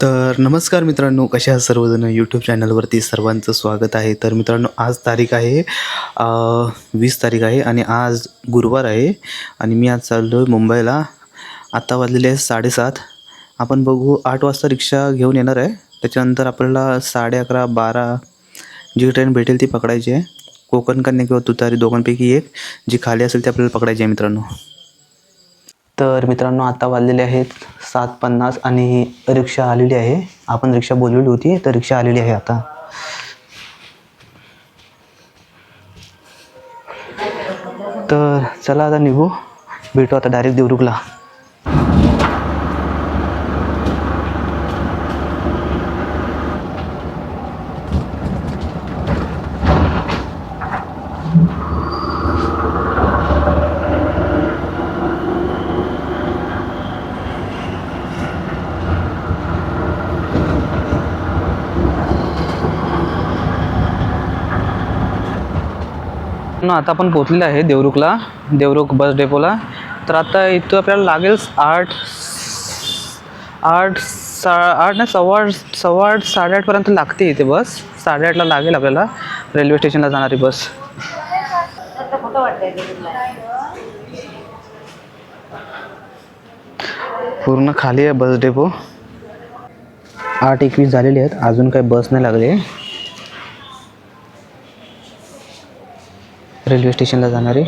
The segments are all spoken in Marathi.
तर नमस्कार मित्रांनो कशा सर्वजण? यूट्यूब चॅनलवरती सर्वांचं स्वागत आहे. तर मित्रांनो आज तारीख आहे वीस तारीख आहे आणि आज गुरुवार आहे आणि मी आज चाललो आहे मुंबईला. आत्ता वाजलेले आहे साडेसात. आपण बघू आठ वाजता रिक्षा घेऊन येणार आहे. त्याच्यानंतर आपल्याला साडे अकरा बारा जी ट्रेन भेटेल ती पकडायची आहे. कोकण कन्या किंवा तुतारी दोघांपैकी एक जी खाली असेल ती आपल्याला पकडायची आहे मित्रांनो. तर मित्रांनो आता वाजलेले आहेत सात पन्नास आणि रिक्षा आलेली आहे. आपण रिक्षा बोलवली होती तर रिक्षा आलेली आहे आता. तर चला आता निघू. भेटू आता डायरेक्ट देवरुखला. ना आता आपण पोचलेलं आहे देवरुखला देवरुख बस डेपोला तर आता इथं आपल्याला लागेल आठ आठ सा आठ नाही सव्वा आठ सव्वा आठ साडेआठपर्यंत लागते इथे बस साडेआठला लागेल आपल्याला रेल्वे स्टेशनला जाणारी बस पूर्ण खाली आहे बस डेपो आठ एकवीस झालेले आहेत. अजून काही बस नाही लागली. रेल्वे स्टेशनला जाणारी.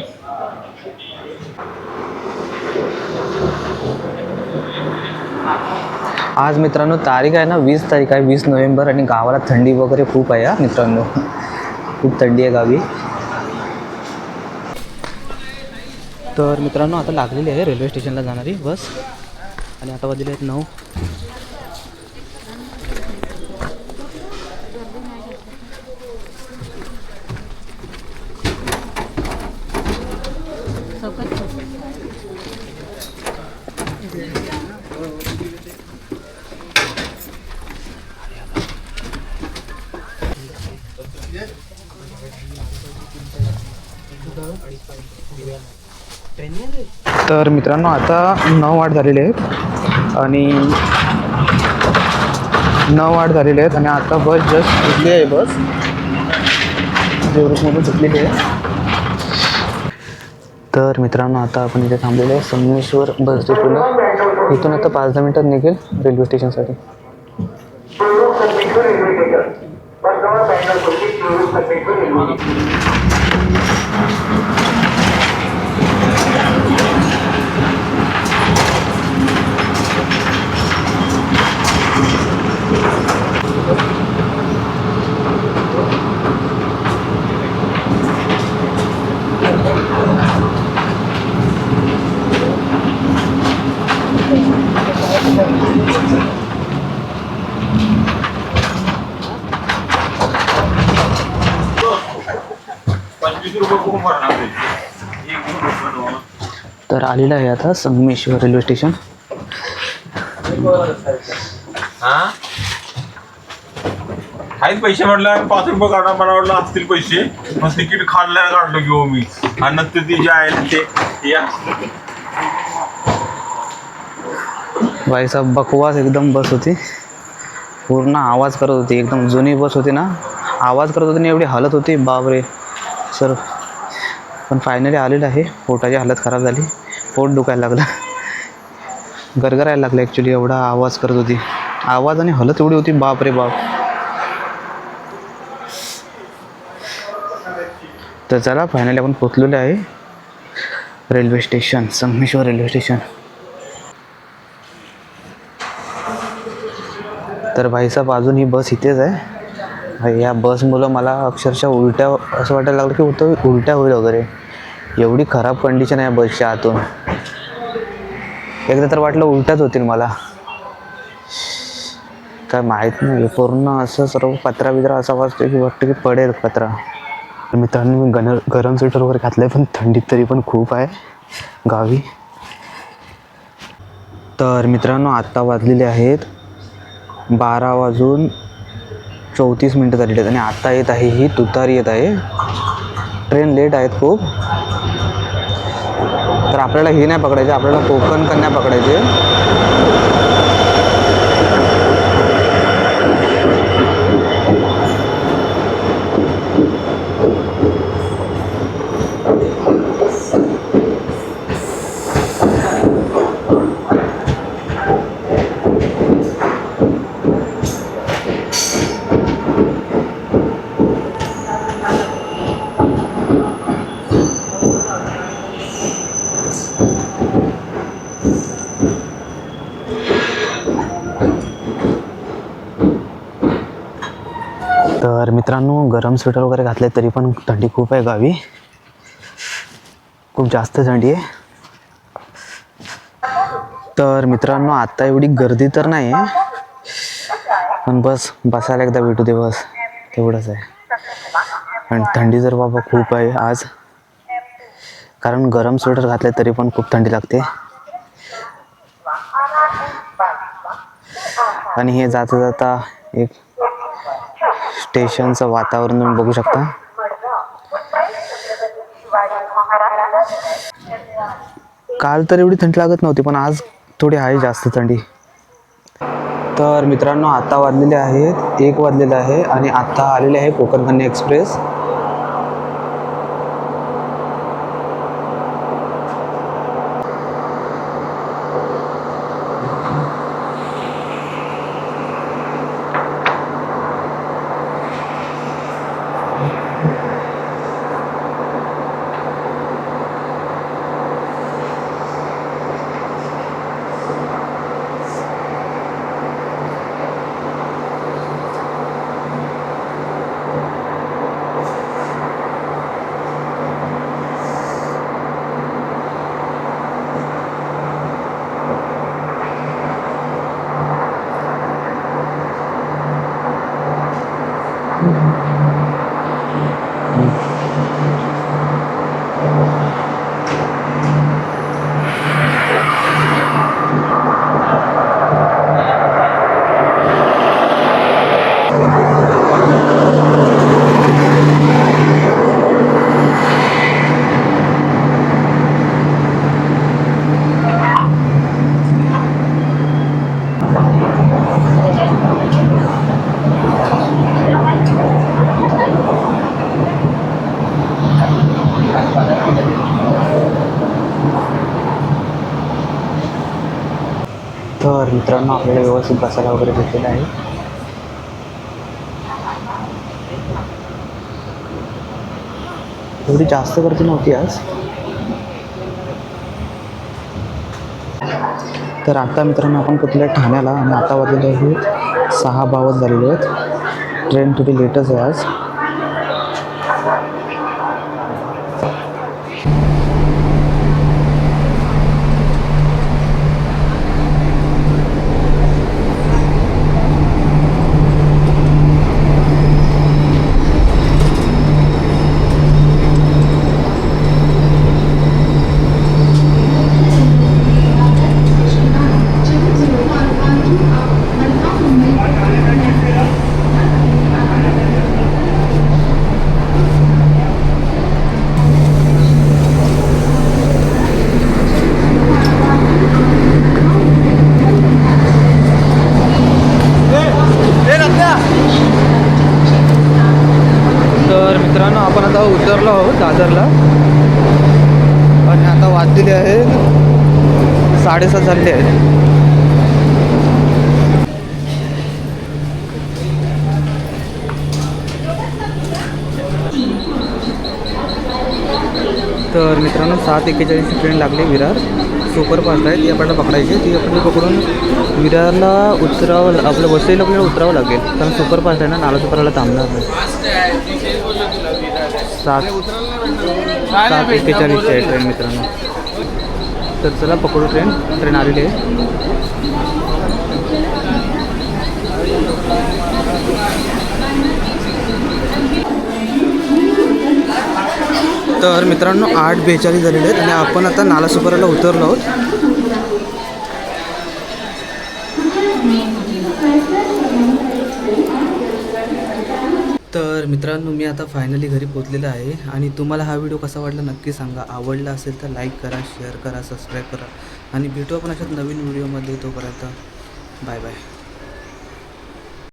आज मित्रांनो तारीख आहे ना वीस तारीख आहे वीस नोव्हेंबर आणि गावाला थंडी वगैरे खूप आहे हा मित्रांनो. खूप थंडी आहे गावी. तर मित्रांनो आता लागलेली आहे रेल्वे स्टेशनला जाणारी बस. आणि आता वाजले आहेत नऊ. तर मित्रांनो आता नऊ वाट झालेले आहेत. आणि नऊ वाट झालेले आहेत. आणि आता बस जस्ट सुटली आहे बस. देवरुखमधून सुटलेली आहे. तर मित्रांनो आता आपण इथे थांबलेलो आहे. संगमेश्वर बस डेपोला इथून आता पाच दहा मिनिटात निघेल रेल्वे स्टेशनसाठी पंचवीस रुपये कोण भरणार ते? एक दोन रुपये दोन. तर आलेलं आहे आता संगमेश्वर रेल्वे स्टेशन हा? आहेत पैसे म्हटलं पाच रुपये काढा मला वाटलं असतील पैसे. मग तिकीट काढल्यानं काढलो घेऊ मी. आणि नंतर ते जे आहे ना ते या. बाईचा बकवास एकदम बस होती. पूर्ण आवाज करत होती एकदम जुनी बस होती ना. आवाज करत होती आणि एवढी हालत होती बापरे. सर पण फायनली आलेलं आहे. पोटाची हालत खराब झाली. पोट दुखायला लागलं. गरगरायला लागलं ॲक्च्युली एवढा आवाज करत होती. आवाज आणि हलत एवढी होती बाप रे बाप. तर चला फायनली आपण पोचलेलो आहे. Railway station Sangameshwar railway station. तर भाईसाहेब अजून ही बस इथेच आहे. या बसमुळं मला अक्षरशः उलट्या असं वाटायला लागलं की होतं उलट्या होईल वगैरे. एवढी खराब कंडिशन आहे बसच्या आतून. एकदा तर वाटलं उलट्याच होतील मला. काय माहीत नाही पूर्ण असं सर्व पत्रा बित्रा असा वाटतं की वाटतं की पडेल पत्रा. मित्रांनो मी गन गरम स्वेटर वगैरे घातलं आहे पण थंडीत तरी पण खूप आहे गावी. तर मित्रांनो आत्ता वाजलेले आहेत बारा वाजून चौतीस मिनटं झालेली आहेत आणि आत्ता येत आहे ही तुतारी येत आहे. ट्रेन लेट आहेत खूप. तर आपल्याला ही नाही पकडायची आपल्याला कोकण कन्या पकडायची तर मित्रांनो गरम स्वेटर वगैरे घातले तरी पण थंडी खूप आहे गावी. खूप जास्त थंडी आहे. तर मित्रांनो आत्ता एवढी गर्दी तर नाही आहे पण बस बसायला एकदा भेटू दे बस. तेवढंच आहे. आणि थंडी जर बाबा खूप आहे आज. कारण गरम स्वेटर घातले तरी पण खूप थंडी लागते. आणि हे जाता जाता एक स्टेशनचं वातावरण तुम्ही बघू शकता. काल तर एवढी थंडी लागत नव्हती पण आज थोडी आहे जास्त थंडी. तर मित्रांनो आता वाजलेले आहेत एक वाजलेलं आहे आणि आता आलेले आहे कोकण कन्या एक्सप्रेस तर मित्रांनो आपल्याला व्यवस्थित बसायला वगैरे भेटलेलं आहे. एवढी जास्त गर्दी नव्हती आज. तर आता मित्रांनो आपण कुठल्या ठाण्याला आणि आता वाजलेले आहेत. सहा बावत झालेले आहेत. ट्रेन थोडी लेटच आहे आज तर मित्रांनो आपण आता आहोत दादरला. आणि आता वाजलेले आहेत. साडेसात झाले आहेत. तर मित्रांनो सात एक्केचाळीसची ट्रेन लागली विरार. सुपरफास्ट आहे. ती आपल्याला पकडायची ती आपल्याला पकडून विरारला उतरावं आपलं वसईला आपल्याला उतरावं लागेल. कारण सुपरफास्ट आहे ना. नाला सुपरला थांबणार नाही. सात. सात एक्केचाळीसची आहे ट्रेन मित्रांनो. तर चला पकडू ट्रेन. ट्रेन आलेली आहे. तर मित्रांनो आठ बेचाळीस झालेले आहेत आणि आपण आता नालासुखराला उतरलो आहोत. तर मित्रांनो मी आता फायनली घरी पोचलेलो आहे आणि तुम्हाला हा व्हिडिओ कसा वाटला नक्की सांगा. आवडला असेल तर लाईक करा शेअर करा सबस्क्राईब करा आणि भेटू आपण अशाच नवीन व्हिडिओमध्ये तोपर्यंत बाय बाय